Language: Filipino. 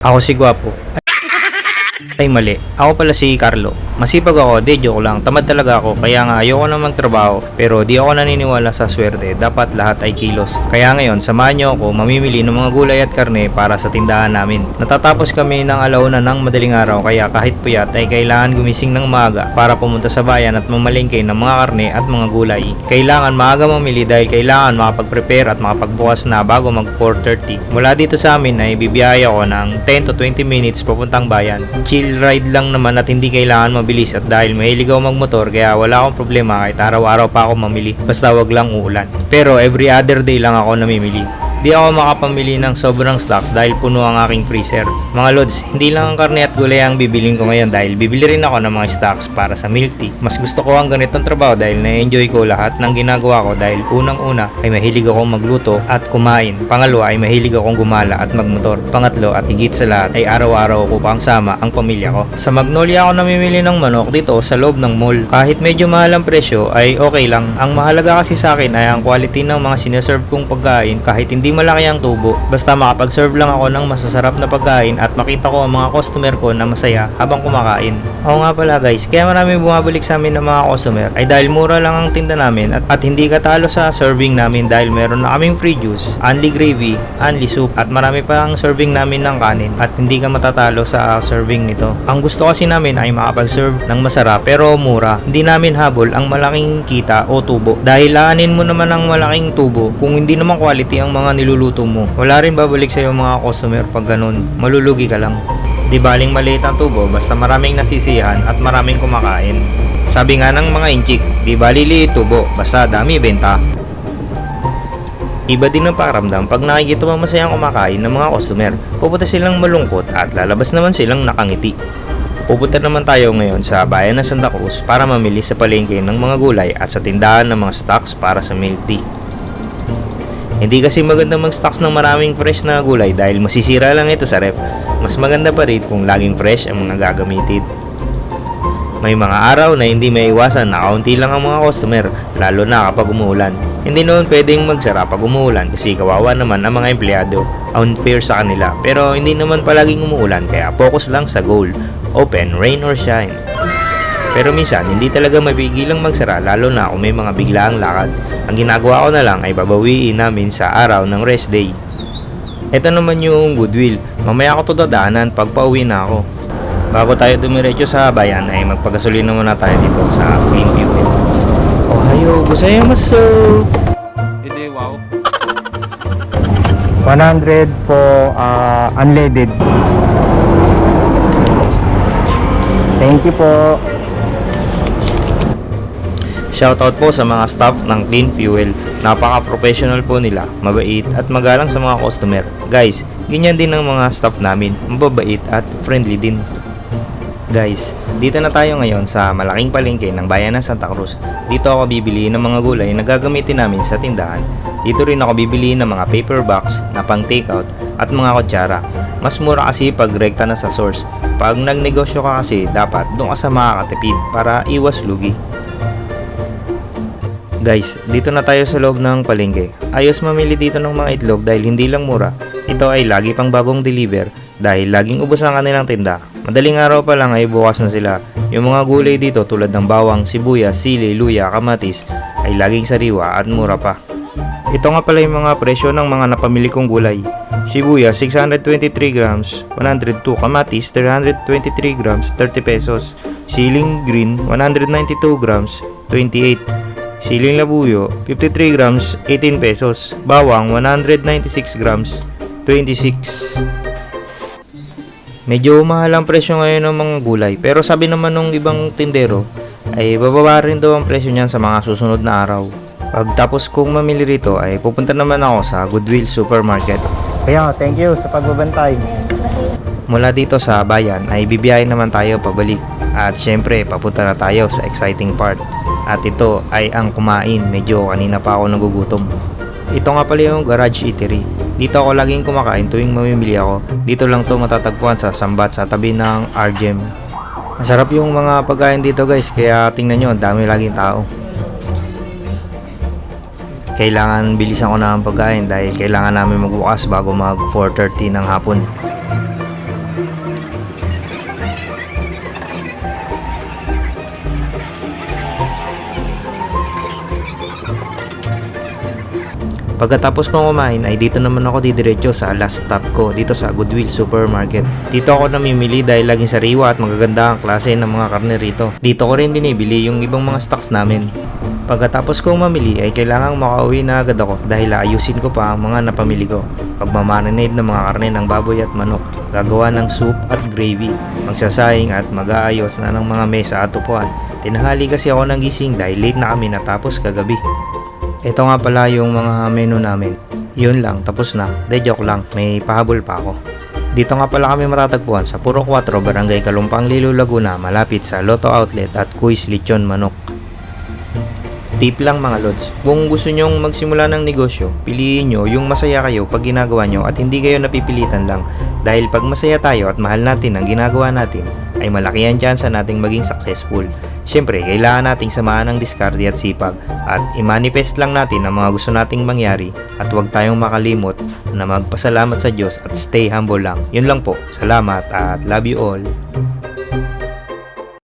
Ako si Gwapo. Ay mali. Ako pala si Carlo. Masipag ako, di joke lang. Tamad talaga ako. Kaya nga ayoko na magtrabaho. Pero di ako naniniwala sa swerte. Dapat lahat ay kilos. Kaya ngayon, samahan niyo ako mamimili ng mga gulay at karne para sa tindahan namin. Natatapos kami ng alauna ng madaling araw. Kaya kahit puyat ay kailangan gumising ng maaga para pumunta sa bayan at mamalingkay ng mga karne at mga gulay. Kailangan maaga mamili dahil kailangan makapag-prepare at makapagbukas na bago mag 4.30. Mula dito sa amin ay bibiyaya ko ng 10 to 20 minutes papuntang bayan. Chill ride lang naman at hindi kailangan mabilis at dahil mahilig ako magmotor kaya wala akong problema kahit araw-araw pa ako mamili basta wag lang uulan. Pero every other day lang ako namimili. Di ako makapamili ng sobrang stocks dahil puno ang aking freezer. Mga lods, hindi lang ang karne at gulay ang bibiling ko ngayon dahil bibili rin ako ng mga stocks para sa milk tea. Mas gusto ko ang ganitong trabaho dahil na-enjoy ko lahat ng ginagawa ko dahil unang-una ay mahilig akong magluto at kumain. Pangalawa ay mahilig akong gumala at magmotor. Pangatlo at higit sa lahat ay araw-araw ko pang sama ang pamilya ko. Sa Magnolia ako namimili ng manok dito sa loob ng mall. Kahit medyo mahal ang presyo ay okay lang. Ang mahalaga kasi sa akin ay ang quality ng mga sineserve kong pagkain kahit hindi malaki ang tubo. Basta makapag-serve lang ako ng masasarap na pagkain at makita ko ang mga customer ko na masaya habang kumakain. Oo nga pala guys, kaya marami bumabalik sa amin ng mga customer ay dahil mura lang ang tinda namin at, at hindi katalo sa serving namin dahil meron na kaming free juice, only gravy, only soup at marami pa ang serving namin ng kanin at hindi ka matatalo sa serving nito. Ang gusto kasi namin ay makapag-serve ng masarap pero mura. Hindi namin habol ang malaking kita o tubo dahil laanin mo naman ang malaking tubo kung hindi naman quality ang mga niluluto mo. Wala rin babalik sa'yo mga customer pag ganun. Malulugi ka lang. Di baling maliit ang tubo basta maraming nasisihan at maraming kumakain. Sabi nga ng mga inchik, di bali liit tubo basta dami benta. Iba din ang pakiramdam pag nakikita mo masayang kumakain ng mga customer. Pupunta silang malungkot at lalabas naman silang nakangiti. Pupunta naman tayo ngayon sa bayan ng Santa Cruz para mamili sa palengke ng mga gulay at sa tindahan ng mga stocks para sa milk tea. Hindi kasi maganda mag-stocks ng maraming fresh na gulay dahil masisira lang ito sa ref. Mas maganda pa rin kung laging fresh ang mga gagamitin. May mga araw na hindi may iwasan na kaunti lang ang mga customer, lalo na kapag umuulan. Hindi noon pwedeng magsara pag umuulan kasi kawawa naman ang mga empleyado, unfair sa kanila. Pero hindi naman palaging umuulan kaya focus lang sa goal, open, rain or shine. Pero minsan, hindi talaga mapigilang magsara lalo na kung may mga biglaang lakad. Ang ginagawa ko na lang ay babawiin namin sa araw ng rest day. Ito naman yung goodwill. Mamaya ako to dadaanan pag pauwi na ako. Bago tayo dumiretso sa bayan ay magpagasolina muna tayo dito sa Greenview. Ohayo, gozaimasu! Hindi, wow. 100 po uh, unleaded. Thank you po. Shoutout po sa mga staff ng Clean Fuel. Napaka-professional po nila, mabait at magalang sa mga customer. Guys, ganyan din ang mga staff namin, mababait at friendly din. Guys, dito na tayo ngayon sa malaking palengke ng bayan ng Santa Cruz. Dito ako bibili ng mga gulay na gagamitin namin sa tindahan. Dito rin ako bibili ng mga paper box na pang takeout at mga kutsara. Mas mura kasi pag rekta na sa source. Pag nagnegosyo ka kasi, dapat doon ka sa makakatipid para iwas lugi. Guys, dito na tayo sa loob ng palengke. Ayos mamili dito ng mga itlog dahil hindi lang mura. Ito ay lagi pang bagong deliver dahil laging ubos ang kanilang tinda. Madaling araw pa lang ay bukas na sila. Yung mga gulay dito tulad ng bawang, sibuyas, sili, luya, kamatis ay laging sariwa at mura pa. Ito nga pala yung mga presyo ng mga napamili kong gulay. Sibuyas 623 grams, 102 kamatis 323 grams, 30 pesos. Siling green 192 grams, 28 Siling labuyo, 53 grams, 18 pesos. Bawang, 196 grams, 26. Medyo mahal ang presyo ngayon ng mga gulay. Pero sabi naman ng ibang tindero, ay bababa rin daw ang presyo niyan sa mga susunod na araw. Pagtapos kong mamili rito ay pupunta naman ako sa Goodwill Supermarket. Kaya thank you sa pagbabantay. Mula dito sa bayan ay bibiyahin naman tayo pabalik. At syempre papunta na tayo sa exciting part. At ito ay ang kumain. Medyo kanina pa ako nagugutom. Ito nga pala yung garage eatery. Dito ako laging kumakain tuwing mamimili ako. Dito lang to matatagpuan sa Sambat sa tabi ng Argem. Masarap yung mga pagkain dito guys, kaya tingnan nyo, ang dami laging tao. Kailangan bilisan ko na ang pagkain dahil kailangan namin magbukas bago mag 4.30 ng hapon. Pagkatapos kong kumain ay dito naman ako didiretso sa last stop ko dito sa Goodwill Supermarket. Dito ako namimili dahil laging sariwa at magaganda ang klase ng mga karne rito. Dito ko rin binibili yung ibang mga stocks namin. Pagkatapos kong mamili ay kailangang makauwi na agad ako dahil aayusin ko pa ang mga napamili ko. Pagmamarinade ng mga karne ng baboy at manok, gagawa ng soup at gravy, magsasaying at mag-aayos na ng mga mesa at upuan. Tinahali kasi ako ng gising dahil late na kami natapos kagabi. Ito nga pala yung mga menu namin. Yun lang, tapos na. De joke lang, may pahabol pa ako. Dito nga pala kami matatagpuan sa Puro 4, Barangay Kalumpang, Lilo, Laguna, malapit sa Lotto Outlet at Kuis Lechon Manok. Tip lang mga lods, kung gusto nyong magsimula ng negosyo, piliin nyo yung masaya kayo pag ginagawa nyo at hindi kayo napipilitan lang. Dahil pag masaya tayo at mahal natin ang ginagawa natin, ay malaki ang tsansa nating maging successful. Siyempre, kailangan nating samahan ng diskarte at sipag at i-manifest lang natin ang mga gusto nating mangyari at huwag tayong makalimot na magpasalamat sa Diyos at stay humble lang. Yun lang po. Salamat at love you all.